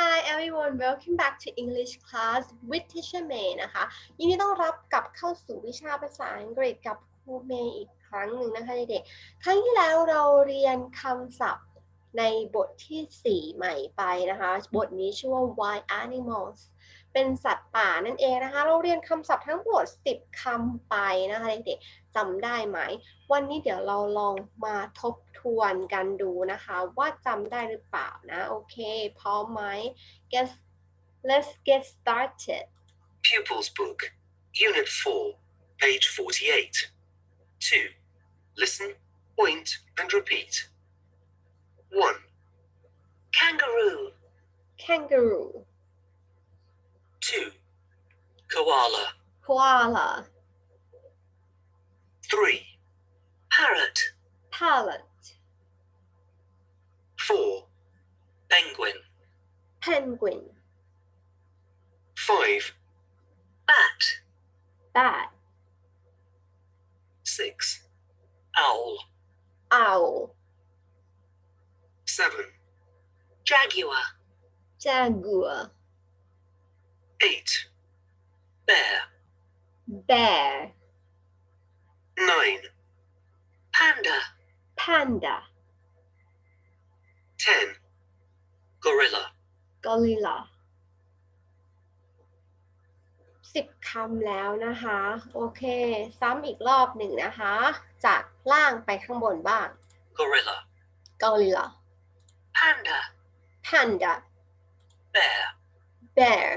Hi everyone welcome back to English class with Teacher May นะคะยินดีต้อนรับกลับเข้าสู่วิชาภาษาอังกฤษกับครูเมย์อีกครั้งหนึ่งนะคะเด็กๆครั้งที่แล้วเราเรียนคำศัพท์ในบทที่ 4 ใหม่ไปนะคะ บทนี้ชื่อว่า wild animals เป็นสัตว์ป่านั่นเองนะคะ เราเรียนคำศัพท์ทั้งหมด 10คำไปนะคะเด็กๆจำได้ไหม วันนี้เดี๋ยวเราลองมาทบทวนกันดูนะคะ ว่าจำได้หรือเปล่านะ โอเค พร้อมไหม Guess let's get started Pupils Book, Unit 4, page 48. 2. Listen, point, and repeat. 1, kangaroo, kangaroo 2, koala, koala. 3, parrot, parrot. 4, penguin, penguin. 5, bat, bat. 6, owl, owl. 7, jaguar, jaguar bear 9, panda, panda 10, gorilla. gorilla สิบคำแล้วนะคะ โอเค ซ้ำอีกรอบหนึ่งนะคะ จากล่างไปข้างบนบ้าง gorilla, gorilla panda, panda bear, bear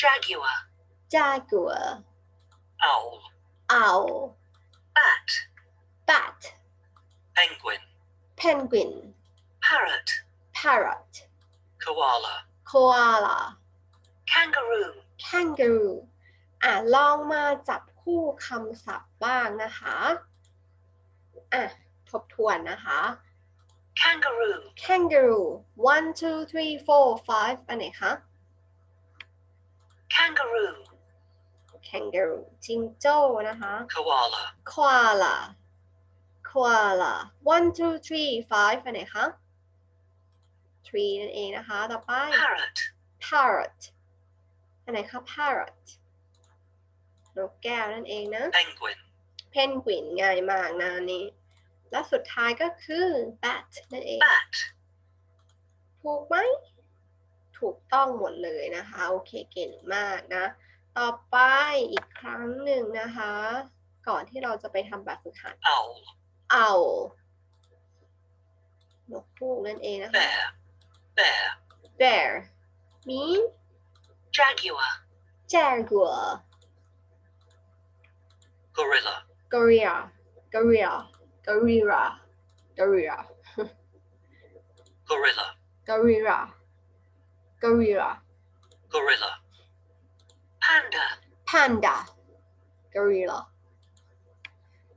jaguar, jaguar owl, owl bat, bat penguin, penguin parrot, parrot koala, koala kangaroo, kangaroo อะลองมาจับคู่คำศัพท์บ้างนะคะอะทบทวนนะคะ kangaroo, kangaroo one two three four five อันไหนคะ kangaroo, kangaroo จิงโจ้นะคะ koala, koala koala one two three five อันไหนคะ three นั่นเองนะคะ ต่อไป parrot, parrot อันไหนคะ parrot นกแก้วนั่นเองนะ penguin, เพนกวินง่ายมากนะอันนี้ และสุดท้ายก็คือ bat นั่นเอง bat, ถูกไหม ถูกต้องหมดเลยนะคะ โอเคเก่งมากนะ ต่อไปอีกครั้งหนึ่งนะคะ ก่อนที่เราจะไปทำแบบฝึกหัด owl, เอานกฮูกนั่นเองนะคะ bear, bear, bear mean jaguar, jaguar gorilla, gorilla gorilla gorilla gorilla gorilla, gorilla gorilla gorilla, panda, panda gorilla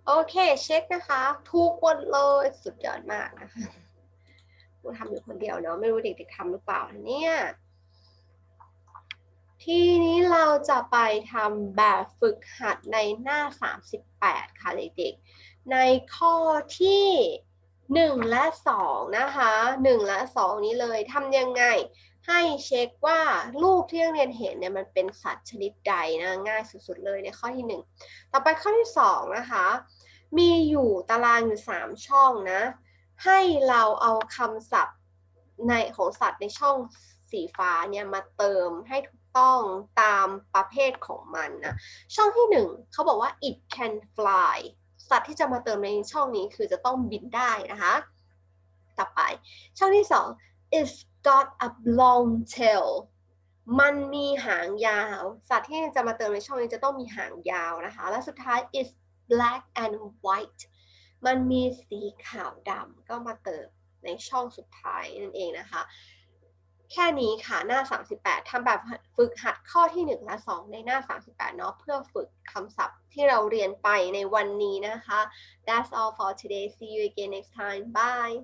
โอเค เช็คนะคะ ทุกคนเลยสุดยอดมากนะคะกูทำอยู่คนเดียวเนาะไม่รู้เด็กๆทำหรือเปล่าเนี่ย ทีนี้เราจะไปทำแบบฝึกหัดในหน้า 38 ค่ะเด็กๆ ในข้อที่ 1 และ 2 นะคะ 1 และ 2 นี้เลยทำยังไง ให้เช็คว่ารูปที่นักเรียนเห็นเนี่ยมันเป็นสัตว์ชนิดใดนะง่ายสุดๆเลยในข้อที่ 1 ต่อไปข้อที่ 2 นะคะ มีอยู่ตารางอยู่ 3 ช่องนะ ให้เราเอาคำศัพท์ในของสัตว์ในช่องสีฟ้าเนี่ยมาเติมให้ถูกต้องตามประเภทของมันนะช่องที่ 1เขาบอกว่า it can fly สัตว์ที่จะมาเติมในช่องนี้คือจะต้องบินได้นะคะ ต่อไป ช่องที่ 2 is got a long tail มันมีหางยาว สัตว์ที่จะมาเติมในช่องนี้จะต้องมีหางยาวนะคะ และสุดท้าย is black and white มันมีสีขาวดำก็มาเติมในช่องสุดท้ายนั่นเองนะคะ แค่นี้ค่ะหน้า 38ทำแบบฝึกหัดข้อที่ 1 และ 2 ในหน้า 38 เนาะเพื่อฝึกคำศัพท์ที่เราเรียนไปในวันนี้นะคะ That's all for today see you again next time bye